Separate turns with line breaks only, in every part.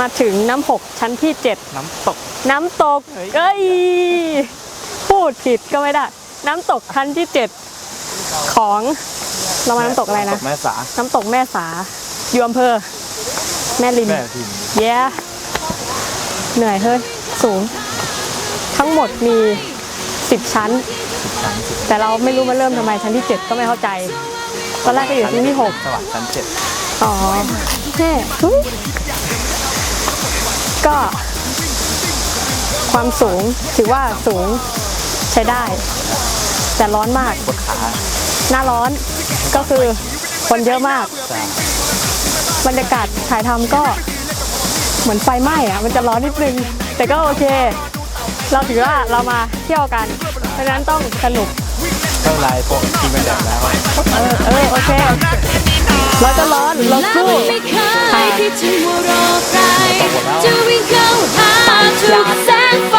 มาถึงน้ำหกชั้นที่เจ็ด
น้ำตก
น้ำตก
เฮ้ย
เอ้ย พูดผิดก็ไม่ได้ น้ำตกชั้นที่เจ็ดของเรามาน้ำตกอะไรนะ
ตกแม่สา
น้ำตกแม่สา อยู่อำเภอ แม่ริม
แม่พิมพ์
เย้เหนื่อยเฮ้ย สูง ทั้งหมดมี 10 ชั้น แต่เราไม่รู้มาเริ่มทำไมชั้นที่ 7 ก็ไม่เข้าใจ ตอนแรกก็อยู่ชั้นที่
สวรรค์ชั้นเจ็ด
6อ๋อแค่ทุย ก็ความสูงถือว่าสูงใช้ได้ แต่ร้อนมาก
ปวดขา
หน้าร้อนก็คือคนเยอะมาก
ใช่
บรรยากาศถ่ายทำก็เหมือนไฟไหม้อะมันจะร้อนนิดนึง แต่ก็โอเค เราถือว่าเรามาเที่ยวกัน เพราะฉะนั้นต้องสนุก
เท่าไรโปะกินกันแดดแล้ว
เออ เออ โอเคเราจะร้อนเรา
และ
สู้
มันไม่เคยที่จะมัวรอใครจะวิ่งเข้าหาทุกแสงไฟ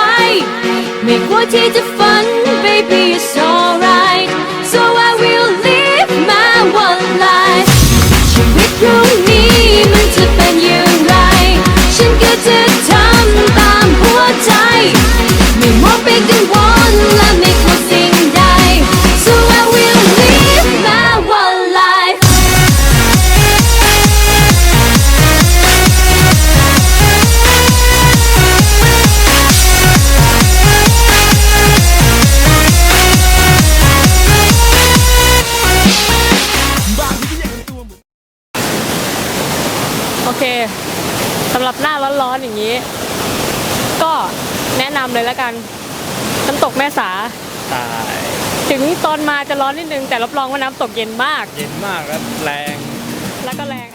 ไม่กลัวที่จะฝัน baby it's alright so I will live my one life ชีวิตพรุ่งนี้มันจะเป็นอย่างไร ฉันก็จะทำตามหัวใจ ไม่มัวไปกังวลและไม่ำ
เลยแล้วกันน้ำตกแม่สา
ใช่
ถึงตอนมาจะร้อนนิดนึงแต่รับรองว่าน้ำตกเย็นมาก
เย็นมากแล้วแรง
แล้วก็แรง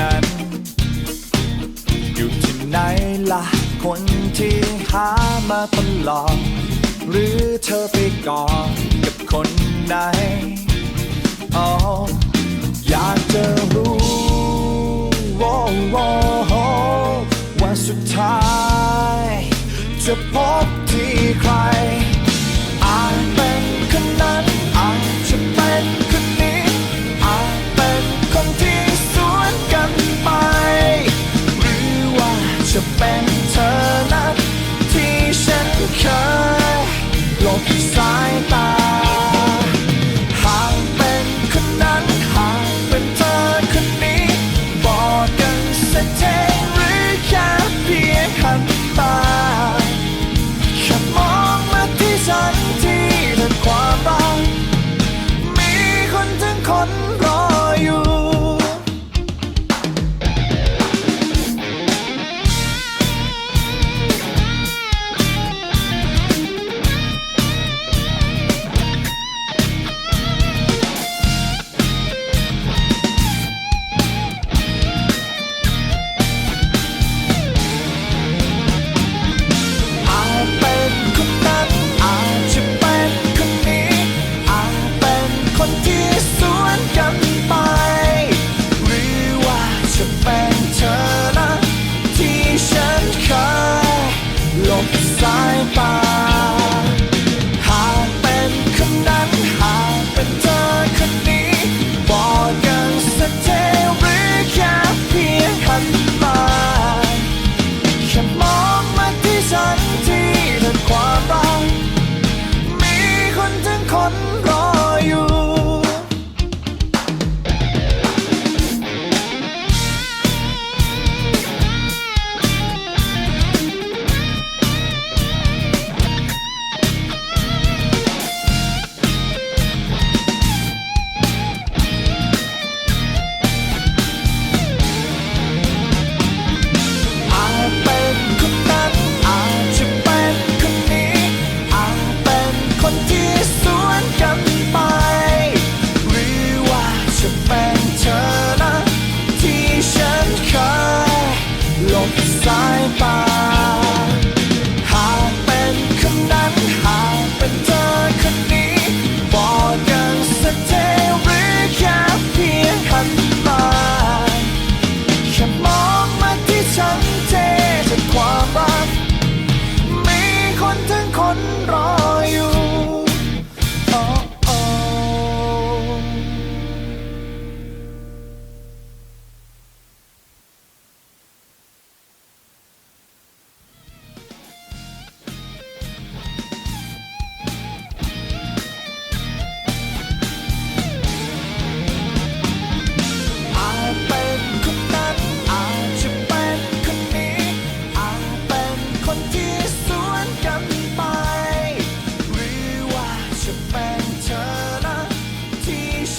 นั้น
อยู่ที่ไหนล่ะ คนที่หามาตลอด หรือเธอไปก่อนกับคนไหนอ๋ออยากจะรู้โอ้โอ้โอ้ว่าสุดท้าย จะพบที่ใครอาจเป็นคนนั้นอาจจะเป็น จะเป็นเธอ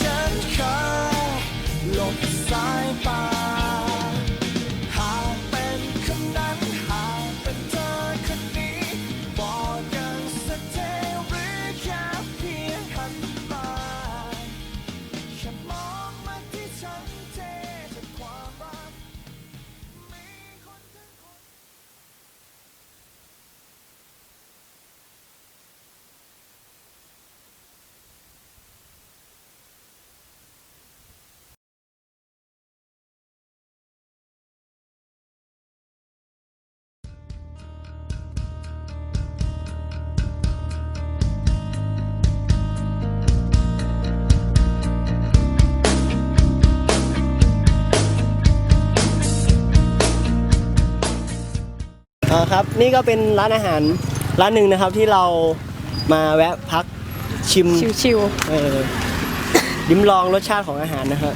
ฉันขอหลบสายไป ครั
บ นี่ก็เป็นร้านอาหารร้านหนึ่งนะครับที่เรามาแวะพักชิม
ชิว
เออลิ้มลองรสชาติของอาหารนะครับ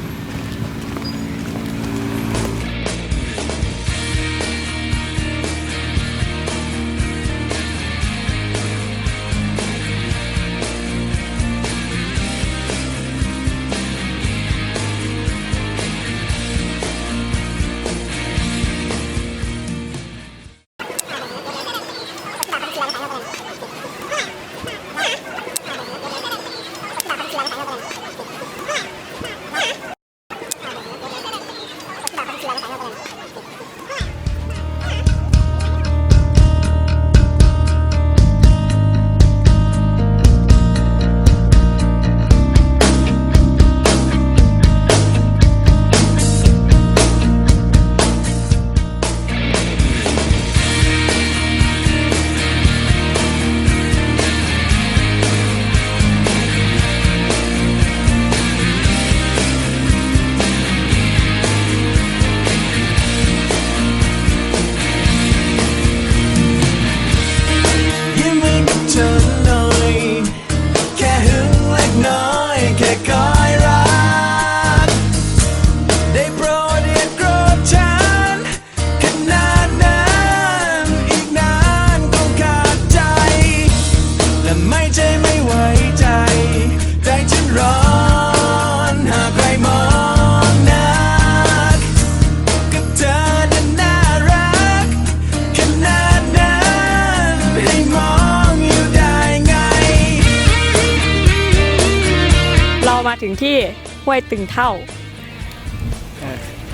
ห้วย
ตึงเท่า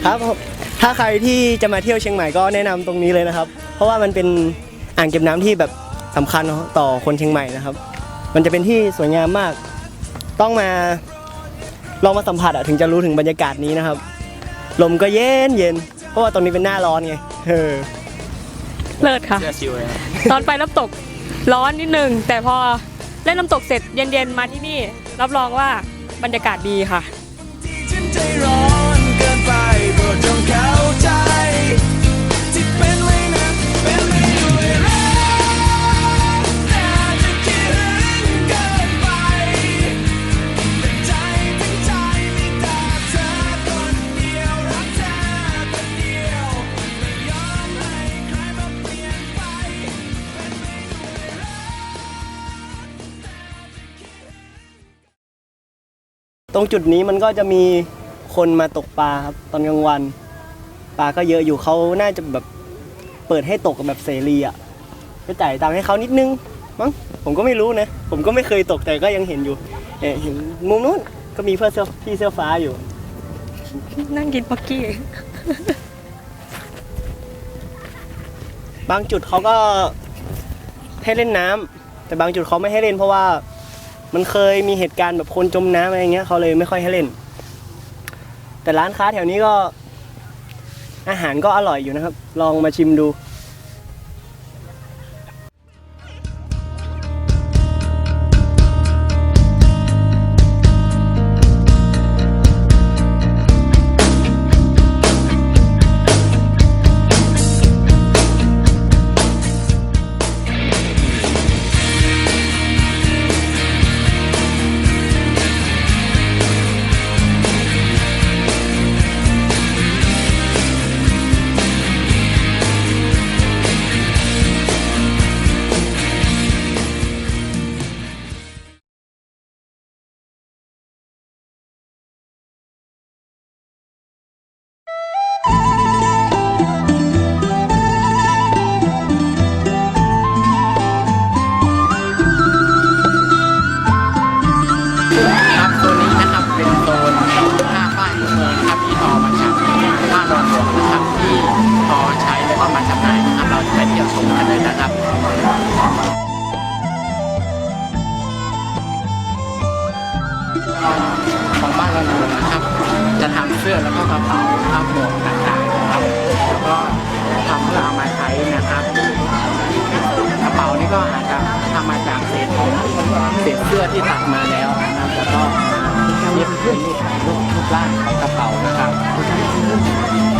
ครับผมถ้าใครที่จะมาเที่ยวเชียงใหม่ก็แนะนำตรงนี้เลยนะครับ เพราะว่ามันเป็นอ่างเก็บน้ำที่แบบสำคัญต่อคนเชียงใหม่นะครับ มันจะเป็นที่สวยงามมาก ต้องมาลองมาสัมผัสอะถึงจะรู้ถึงบรรยากาศนี้นะครับ ลมก็เย็นเย็นเพราะว่าตรงนี้เป็นหน้าร้อนไงเออ
เลิศค่ะ
เสื้อชิวเลยนะ
ตอนไปน้ำตกร้อนนิดนึง แต่พอเล่นน้ำตกเสร็จเย็นๆ มาที่นี่ รับรองว่าบรรยากาศดีค่ะ
ต่จะคิดถึงเกินไปแต่ใจทั้งใจมีต่เธอคนเดียวรักเธอคนเดียวไม่ยอมให้ใครมาเปลี่ยนไป
ตรงจุดนี้มันก็จะมี คนมาตกปลาครับตอนกลางวัน ปลาก็เยอะอยู่เขาน่าจะแบบเปิดให้ตกแบบเสรีอะก็จ่ายตังค์ให้เขานิดนึงมั้งผมก็ไม่รู้นะ ผมก็ไม่เคยตกแต่ก็ยังเห็นอยู่เอ่อเห็นมุมนู้นก็มีเพื่อนเสื้อพี่เสื้อฟ้าอยู่
นั่งกินปักกี้
บางจุดเขาก็ให้เล่นน้ำแต่บางจุดเขาไม่ให้เล่นเพราะว่ามันเคยมีเหตุการณ์แบบคนจมน้ำอะไรเงี้ยเขาเลยไม่ค่อยให้เล่น แต่ร้านค้าแถวนี้ก็อาหารก็อร่อยอยู่นะครับ ลองมาชิมดู
เศษเสื้อที่ตักมาแล้วนะครับแล้วก็เย็บเป็นรูปร่างของกระเป๋านะครับ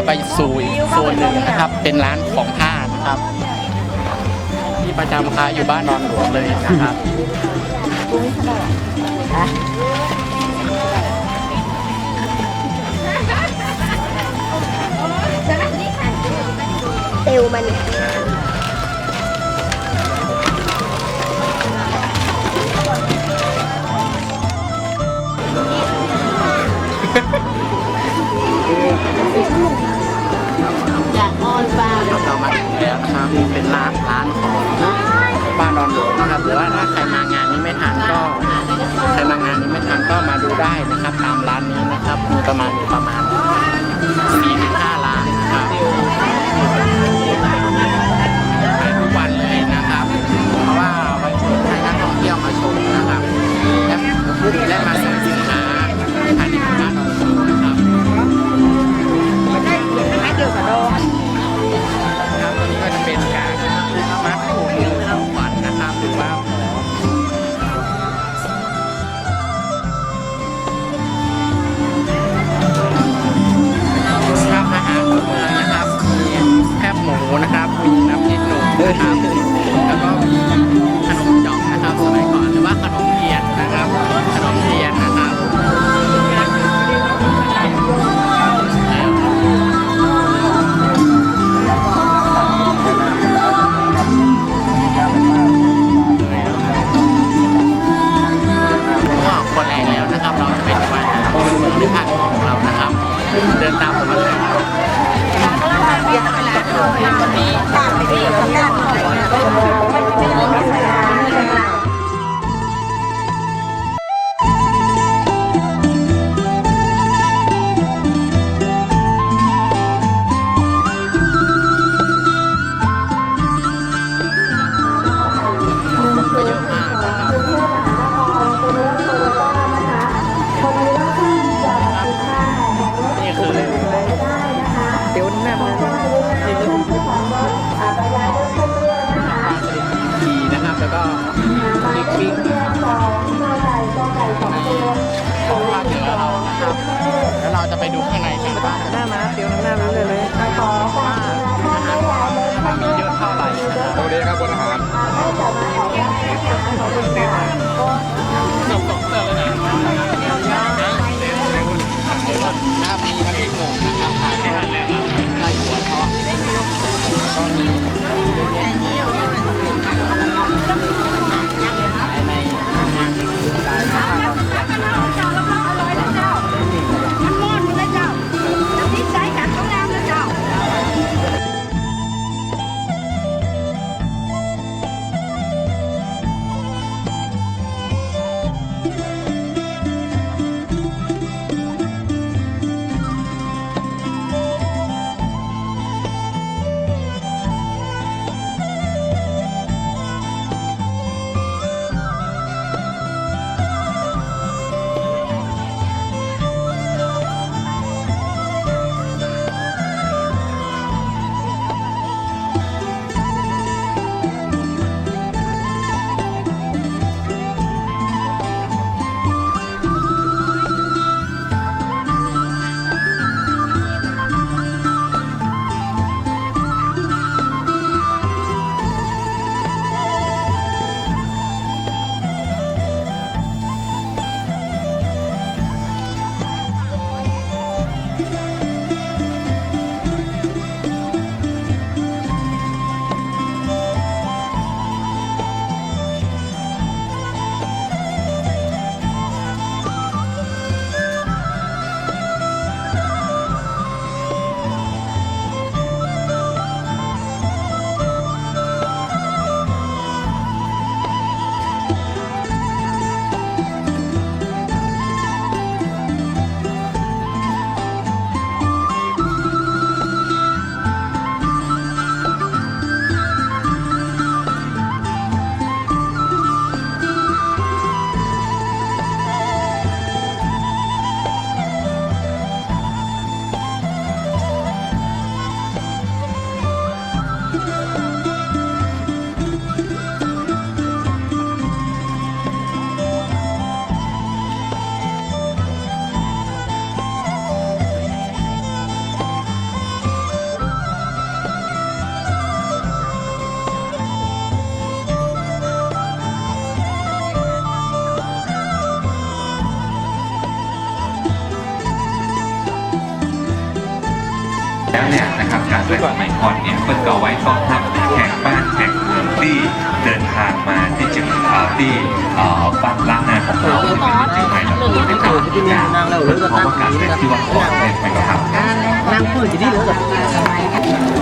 จะไปสู่อีกโซนหนึ่งนะครับ เป็นร้านของผ้านะครับ ที่ประจำค้าอยู่บ้านนอนหลวงเลยนะครับ
เตวมัน
เราต่อมาถึงแล้วนะครับเป็นร้านร้านของบ้านดอนหลวงนะครับหรือว่าถ้าใครมางานนี้ไม่ทันก็ใครมางานนี้ไม่ทันก็มาดูได้นะครับ ตามร้านนี้นะครับมีประมาณประมาณสี่ถึงห้าร้าน นี่คือเดี๋ยวแม่มาขี่นะครับ แล้วก็บิ๊กบิ๊กของภาคเหนือเราครับ แล้วเราจะไปดูข้างในกันบ้าหมเตียวหน้ามาเลยเลยว่าอาหารมันมีเยอะเท่าไหร่ดูดีครับบนอาหาร
แต่สมัยก่อนเนี่ยเพิ่นก็ไว้ต้อนรับแขกบ้านแขกเมืองที่เดินทางมาที่เชียงเอ่อที่เอ่อบ้านล้านนาของเราที่เป็นเชียงใหม่แล้วก็เป็นการที่งานเพิ่นเขาประกาศเป็นที่วัดก่อนเลยไหมครับ
นางพูดอยู่ที่รถ